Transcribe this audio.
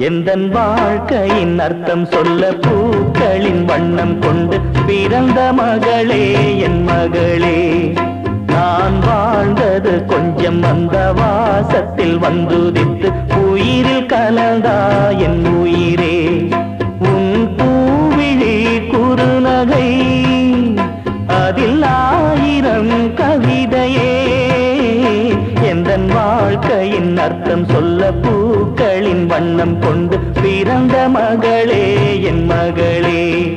எந்தன் வாழ்க்கையின் அர்த்தம் சொல்ல பூக்களின் வண்ணம் கொண்டு பிறந்த மகளே என் மகளே. நான் வாழ்ந்தது கொஞ்சம் அந்த வாசத்தில் வந்துதித்து உயிரில் கலந்தா அர்த்தம் சொல்ல பூக்களின் வண்ணம் கொண்டு பிறந்த மகளே என் மகளே.